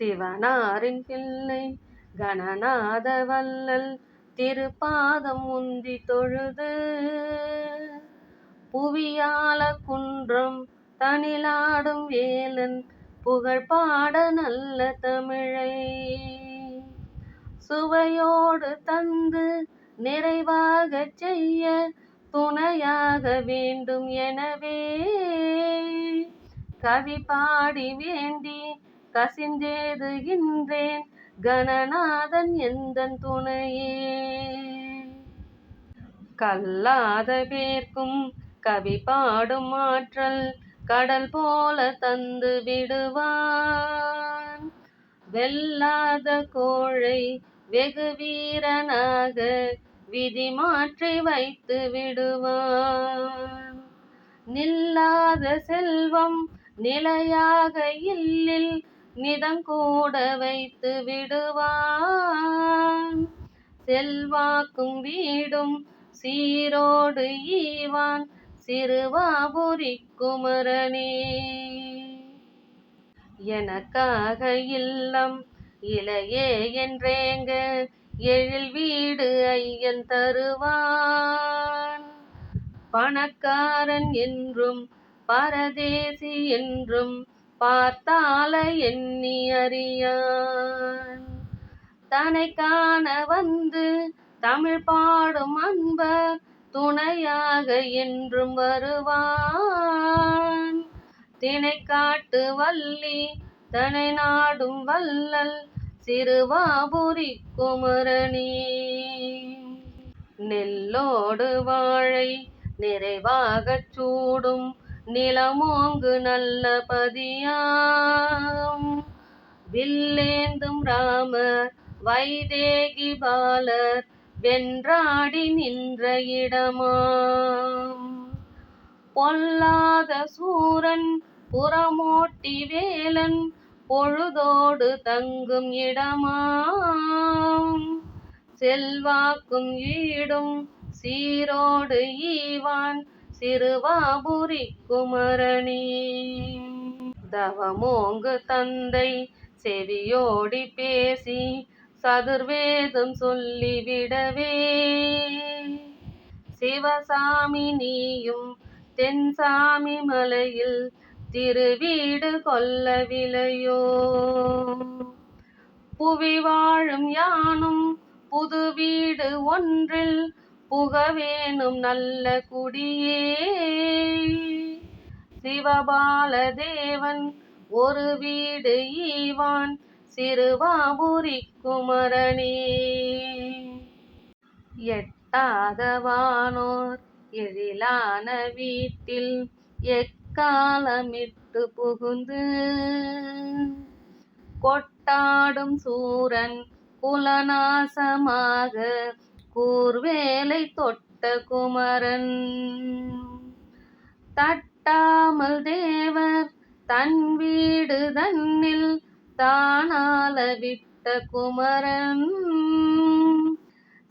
சிவனாரின் பிள்ளை கணநாத வல்லல் திருப்பாதம் உந்தி தொழுது. புவியால குன்றம் தனிலாடும் வேலன் புகழ் பாட நல்ல தமிழை. சுவையோடு தந்து நிறைவாகச் செய்ய துணையாக வேண்டும் எனவே. கவி பாடி வேண்டி கசிந்தேதுகின்றேன் கணநாதன் எந்தன் துணையே? கல்லாத பேர்க்கும் கவி பாடும் ஆற்றல் கடல் போல தந்து விடுவான். வெல்லாத கோழை வெகு வீரனாக விதி மாற்றி வைத்து விடுவான். நில்லாத செல்வம் நிலையாக இல்லில் நிதங்கூட வைத்து விடுவான். செல்வாக்கும் வீடும் சீரோடு ஈவான். சிறுவாபுரி குமரனே. எனக்காக இல்லம் இலையே என்றேங்க. எழில் வீடு ஐயன் தருவான். பணக்காரன் என்றும் பரதேசி என்றும் பார்த்தால எண்ணி அறியான் தனை காண வந்து தமிழ் பாடும் அன்பர் துணையாக என்றும் வருவான். தினை காட்டு வள்ளி தனை நாடும் வல்லல் சிறுவாபுரி குமரணி. நெல்லோடு வாழை நிறைவாகச் சூடும் நிலமோங்கு நல்ல பதியாம். வில்லேந்தும் ராமர் வைதேகி பாலர் வென்றாடி நின்ற இடமாம். பொல்லாத சூரன் புறமோட்டி வேலன் பொழுதோடு தங்கும் இடமாம். செல்வாக்கும் ஈடும் சீரோடு ஈவான் சிறுவாபுரி குமரணி. தவமோங்கு தந்தை செவியோடி பேசி சதுர்வேதம் சொல்லிவிடவே சிவசாமி நீயும் தென்சாமி மலையில் திருவீடு கொல்லவிலையோ புவி வாழும் யானும் புது வீடு ஒன்றில் புகவேணும் நல்ல குடியே. சிவபால தேவன் ஒரு வீடு ஈவான் சிறுவாபுரி குமரனே. எட்டாதவானோர் எழிலான வீட்டில் எக்காலமிட்டு புகுந்து கொட்டாடும் சூரன் குலநாசமாக கூர்வேலை தொட்ட குமரன். தட்டாமல் தேவர் தன் வீடு தன்னில் தானால விட்ட குமரன்.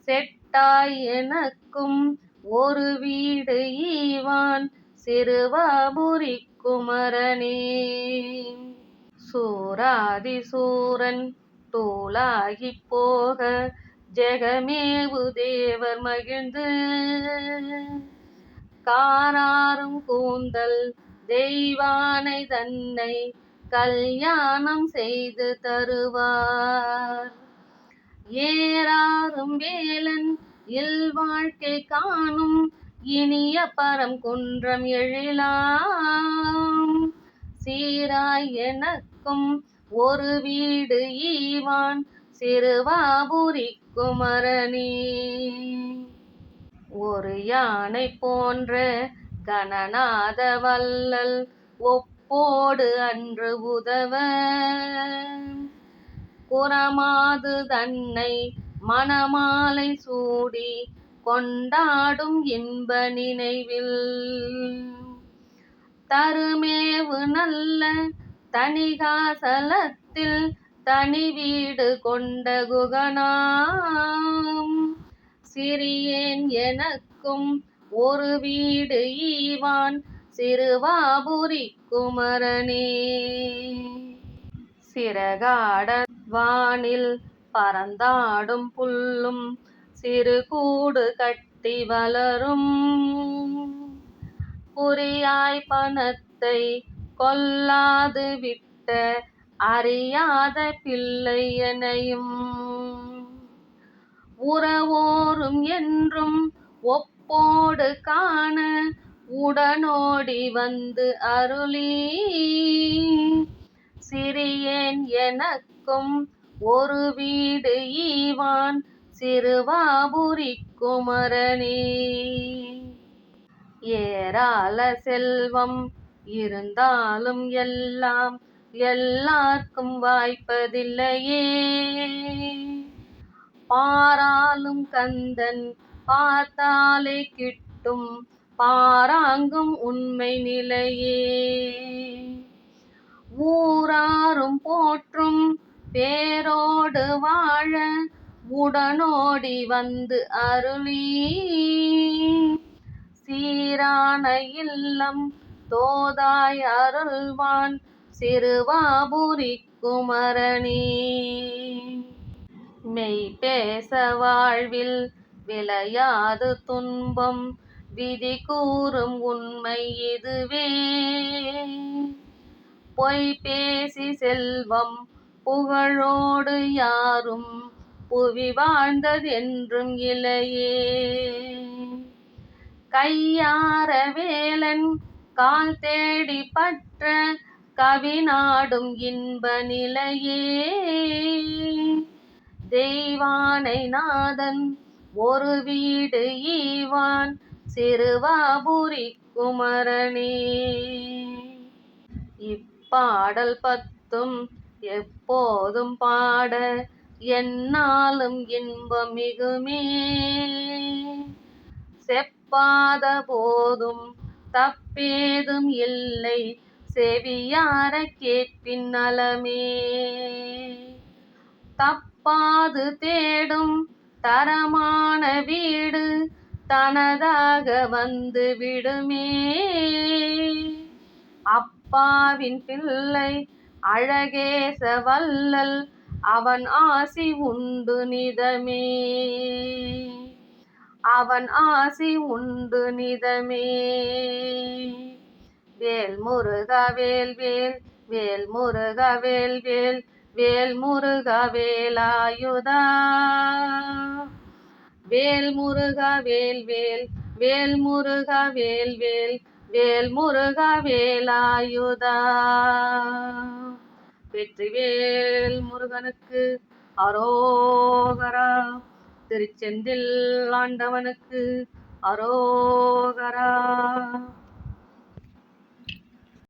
செட்டாய் எனக்கும் ஒரு வீடு ஈவான் சிறுவாபுரி குமரனே. சூராதி சூரன் தூளாகி போக ஜெகமேவு தேவர் மகிழ்ந்து. காராரும் கூந்தல் தெய்வானை தன்னை கல்யாணம் செய்து தருவார். ஏறாரும் வேலன் இல் வாழ்க்கை காணும் இனிய பரம் குன்றம் எழிலாம். சீராய் எனக்கும் ஒரு வீடு ஈவான் சிறுவாபுரி குமரனே ஒரு யானை போன்ற கணநாத வல்லல் ஒப்போடு அன்று உதவ. குறமாது தன்னை மணமாலை சூடி கொண்டாடும் இன்ப நினைவில். தருமேவு நல்ல தனிகாசலத்தில் தனி வீடு கொண்ட குகனாம். சிறியேன் எனக்கும் ஒரு வீடு ஈவான். சிறுவாபுரி குமரனே. சிறகாட வானில் பறந்தாடும் புல்லும் சிறு கூடு கட்டி வளரும். குறியாய் பணத்தை கொல்லாது விட்ட அறியாத பிள்ளை எனையும் உறவோரும் என்றும் ஒப்போடு காண உடனோடி வந்து அருளி. சிறியேன் எனக்கும் ஒரு வீடு ஈவான் சிறுவாபுரி குமரனே. ஏராள செல்வம் இருந்தாலும் எல்லாம் எல்லாருக்கும் வாய்ப்பதில்லையே. பாராலும் கந்தன் பார்த்தாலே கிட்டும் பாராங்கும் உண்மை நிலையே. ஊராரும் போற்றும் பேரோடு வாழ உடனோடி வந்து அருளி. சீரான இல்லம் தோதாய் அருள்வான் சிறுவாபுரி குமரணி மெய் பேச வாழ்வில் விளையாது துன்பம் விதி கூறும் உண்மை இதுவே. பொய் பேசி செல்வம் புகழோடு யாரும் புவி வாழ்ந்தது என்றும் இலையே கையார வேலன் கால் தேடி பற்ற கவிநாடும் இன்ப நிலையே. தெய்வானை நாதன் ஒரு வீடு ஈவான் சிறுவாபுரி குமரனே. இப்பாடல் பத்தும் எப்போதும் பாட என்னாலும் இன்பம் மிகுமே. செப்பாத போதும் தப்பேதும் இல்லை செவியார கேட்பின் நலமே. தப்பாது தேடும் தரமான வீடு தனதாக வந்து விடுமே. அப்பாவின் பிள்ளை அழகேச வல்லல் அவன் ஆசி உண்டு நிதமே. அவன் ஆசி உண்டு நிதமே. வேல் முருக வேல் வேல். வேல் முருக வேல் வேல். வேல் முருக வேலாயுதா வேல் முருக வேல் வேல். வேல் முருக வேல் வேல். வேல் முருக வேலாயுதா வெற்றிவேல் முருகனுக்கு அரோகரா. திருச்செந்தில் ஆண்டவனுக்கு அரோகரா.